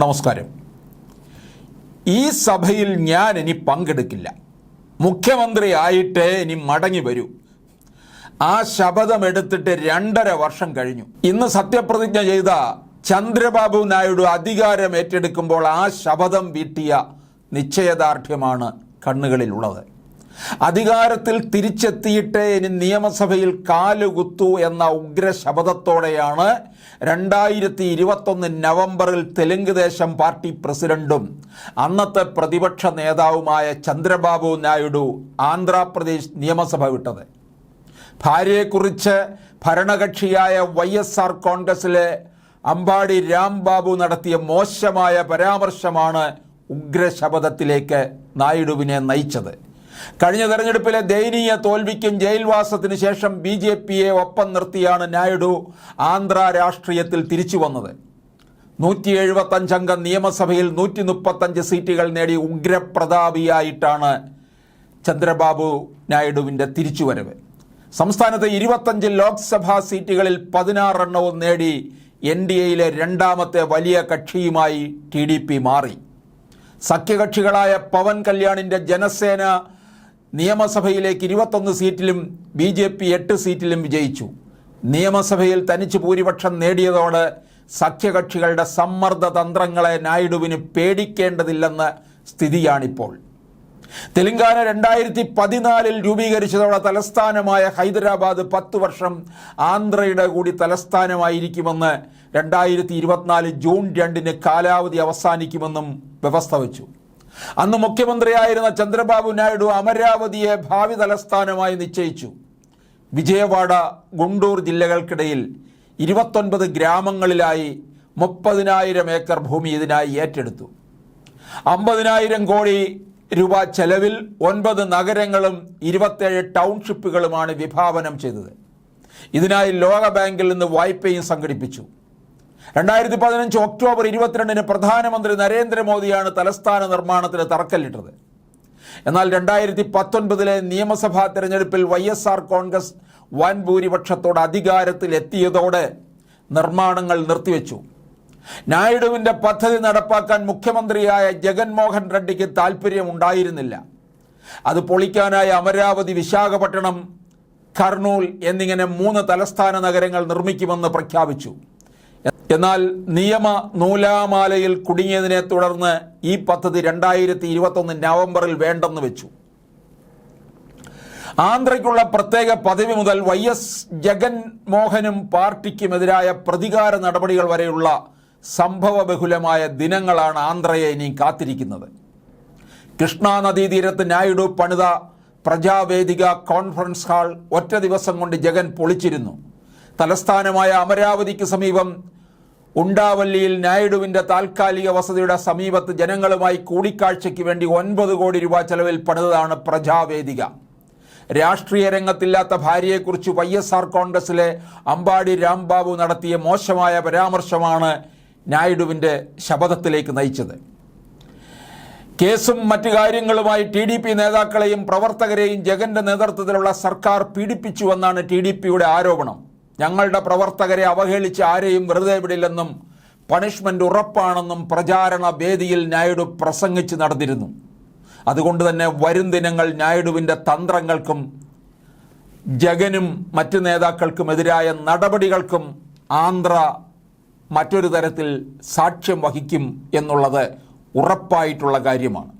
നമസ്കാരം. ഈ സഭയിൽ ഞാൻ ഇനി പങ്കെടുക്കില്ല. മുഖ്യമന്ത്രി ആയിട്ട് ഇനി മടങ്ങി വരൂ. ആ ശപഥം എടുത്തിട്ട് രണ്ടര വർഷം കഴിഞ്ഞു. ഇന്ന് സത്യപ്രതിജ്ഞ ചെയ്ത ചന്ദ്രബാബു നായിഡു അധികാരം ഏറ്റെടുക്കുമ്പോൾ ആ ശപഥം വീട്ടിയ നിശ്ചയദാർഢ്യമാണ് കണ്ണുകളിലുള്ളത്. അധികാരത്തിൽ തിരിച്ചെത്തിയിട്ട് ഇനി നിയമസഭയിൽ കാലുകുത്തു എന്ന ഉഗ്ര ശബ്ദത്തോടെയാണ് രണ്ടായിരത്തി ഇരുപത്തൊന്ന് നവംബറിൽ തെലുങ്ക് ദേശം പാർട്ടി പ്രസിഡന്റും അന്നത്തെ പ്രതിപക്ഷ നേതാവുമായ ചന്ദ്രബാബു നായിഡു ആന്ധ്രാപ്രദേശ് നിയമസഭ വിട്ടത്. ഭാര്യയെക്കുറിച്ച് ഭരണകക്ഷിയായ വൈ എസ് ആർ കോൺഗ്രസിലെ അമ്പാടി രാംബാബു നടത്തിയ മോശമായ പരാമർശമാണ് ഉഗ്രശപഥത്തിലേക്ക് നായിഡുവിനെ നയിച്ചത്. കഴിഞ്ഞ തെരഞ്ഞെടുപ്പിലെ ദയനീയ തോൽവിക്കും ജയിൽവാസത്തിന് ശേഷം ബി ജെ പിയെ ഒപ്പം നിർത്തിയാണ് നായിഡു ആന്ധ്ര രാഷ്ട്രീയത്തിൽ തിരിച്ചു വന്നത്. നൂറ്റി എഴുപത്തഞ്ചംഗ നിയമസഭയിൽ നൂറ്റി മുപ്പത്തഞ്ച് സീറ്റുകൾ നേടി ഉഗ്രപ്രതാപിയായിട്ടാണ് ചന്ദ്രബാബു നായിഡുവിന്റെ തിരിച്ചുവരവ്. സംസ്ഥാനത്തെ ഇരുപത്തഞ്ച് ലോക്സഭാ സീറ്റുകളിൽ പതിനാറെണ്ണവും നേടി എൻ ഡി എയിലെ രണ്ടാമത്തെ വലിയ കക്ഷിയുമായി ടി ഡി പി മാറി. സഖ്യകക്ഷികളായ പവൻ കല്യാണിന്റെ ജനസേന നിയമസഭയിലേക്ക് ഇരുപത്തൊന്ന് സീറ്റിലും ബി ജെ പി എട്ട് സീറ്റിലും വിജയിച്ചു. നിയമസഭയിൽ തനിച്ച് ഭൂരിപക്ഷം നേടിയതോടെ സഖ്യകക്ഷികളുടെ സമ്മർദ്ദ തന്ത്രങ്ങളെ നായിഡുവിന് പേടിക്കേണ്ടതില്ലെന്ന സ്ഥിതിയാണിപ്പോൾ. തെലങ്കാന രണ്ടായിരത്തി പതിനാലിൽ രൂപീകരിച്ചതോടെ തലസ്ഥാനമായ ഹൈദരാബാദ് പത്ത് വർഷം ആന്ധ്രയുടെ കൂടി തലസ്ഥാനമായിരിക്കുമെന്ന് രണ്ടായിരത്തി ഇരുപത്തിനാല് ജൂൺ രണ്ടിന് കാലാവധി അവസാനിക്കുമെന്നും വ്യവസ്ഥ വച്ചു. അന്ന് മുഖ്യമന്ത്രിയായിരുന്ന ചന്ദ്രബാബു നായിഡു അമരാവതിയെ ഭാവി തലസ്ഥാനമായി നിശ്ചയിച്ചു. വിജയവാഡ ഗുണ്ടൂർ ജില്ലകൾക്കിടയിൽ ഇരുപത്തൊൻപത് ഗ്രാമങ്ങളിലായി മുപ്പതിനായിരം ഏക്കർ ഭൂമി ഇതിനായി ഏറ്റെടുത്തു. അമ്പതിനായിരം കോടി രൂപ ചെലവിൽ ഒൻപത് നഗരങ്ങളും ഇരുപത്തേഴ് ടൗൺഷിപ്പുകളുമാണ് വിഭാവനം ചെയ്തത്. ഇതിനായി ലോക ബാങ്കിൽ നിന്ന് വായ്പയും സംഘടിപ്പിച്ചു. രണ്ടായിരത്തി പതിനഞ്ച് ഒക്ടോബർ ഇരുപത്തിരണ്ടിന് പ്രധാനമന്ത്രി നരേന്ദ്രമോദിയാണ് തലസ്ഥാന നിർമ്മാണത്തിന് തറക്കല്ലിട്ടത്. എന്നാൽ രണ്ടായിരത്തി പത്തൊൻപതിലെ നിയമസഭാ തെരഞ്ഞെടുപ്പിൽ വൈ എസ് ആർ കോൺഗ്രസ് വൻ ഭൂരിപക്ഷത്തോടെ അധികാരത്തിൽ എത്തിയതോടെ നിർമ്മാണങ്ങൾ നിർത്തിവെച്ചു. നായിഡുവിന്റെ പദ്ധതി നടപ്പാക്കാൻ മുഖ്യമന്ത്രിയായ ജഗൻമോഹൻ റെഡ്ഡിക്ക് താല്പര്യമുണ്ടായിരുന്നില്ല അത് പൊളിക്കാനായി അമരാവതി വിശാഖപട്ടണം കർണൂൽ എന്നിങ്ങനെ മൂന്ന് തലസ്ഥാന നഗരങ്ങൾ നിർമ്മിക്കുമെന്ന് പ്രഖ്യാപിച്ചു. എന്നാൽ നിയമ നൂലാമാലയിൽ കുടുങ്ങിയതിനെ തുടർന്ന് ഈ പദ്ധതി രണ്ടായിരത്തി ഇരുപത്തൊന്ന് നവംബറിൽ വേണ്ടെന്ന് വെച്ചു. ആന്ധ്രയ്ക്കുള്ള പ്രത്യേക പദവി മുതൽ വൈ എസ് ജഗൻമോഹനും പാർട്ടിക്കുമെതിരായ പ്രതികാര നടപടികൾ വരെയുള്ള സംഭവ ബഹുലമായ ദിനങ്ങളാണ് ആന്ധ്രയെ ഇനി കാത്തിരിക്കുന്നത്. കൃഷ്ണാ നദീതീരത്ത് നായിഡു പണിത പ്രജാവേദിക കോൺഫറൻസ് ഹാൾ ഒറ്റ ദിവസം കൊണ്ട് ജഗൻ പൊളിച്ചിരുന്നു. തലസ്ഥാനമായ അമരാവതിക്ക് സമീപം ഉണ്ടാവല്ലിയിൽ നായിഡുവിന്റെ താൽക്കാലിക വസതിയുടെ സമീപത്ത് ജനങ്ങളുമായി കൂടിക്കാഴ്ചയ്ക്ക് വേണ്ടി ഒൻപത് കോടി രൂപ ചെലവിൽ പണിതാണ് പ്രജാവേദിക. രാഷ്ട്രീയ രംഗത്തില്ലാത്ത ഭാര്യയെക്കുറിച്ച് വൈ എസ് ആർ കോൺഗ്രസിലെ അമ്പാടി രാംബാബു നടത്തിയ മോശമായ പരാമർശമാണ് നായിഡുവിന്റെ ശപഥത്തിലേക്ക് നയിച്ചത്. കേസും മറ്റു കാര്യങ്ങളുമായി ടി ഡി പി നേതാക്കളെയും പ്രവർത്തകരെയും ജഗന്റെ നേതൃത്വത്തിലുള്ള സർക്കാർ പീഡിപ്പിച്ചുവെന്നാണ് ടി ഡി പിയുടെ ആരോപണം. ഞങ്ങളുടെ പ്രവർത്തകരെ അവഹേളിച്ച് ആരെയും വെറുതെ വിടില്ലെന്നും പണിഷ്മെന്റ് ഉറപ്പാണെന്നും പ്രചാരണ വേദിയിൽ നായിഡു പ്രസംഗിച്ച് നടന്നിരുന്നു. അതുകൊണ്ട് തന്നെ വരും ദിനങ്ങൾ നായിഡുവിന്റെ തന്ത്രങ്ങൾക്കും ജഗനും മറ്റ് നേതാക്കൾക്കുമെതിരായ നടപടികൾക്കും ആന്ധ്ര മറ്റൊരു തരത്തിൽ സാക്ഷ്യം വഹിക്കും എന്നുള്ളത് ഉറപ്പായിട്ടുള്ള കാര്യമാണ്.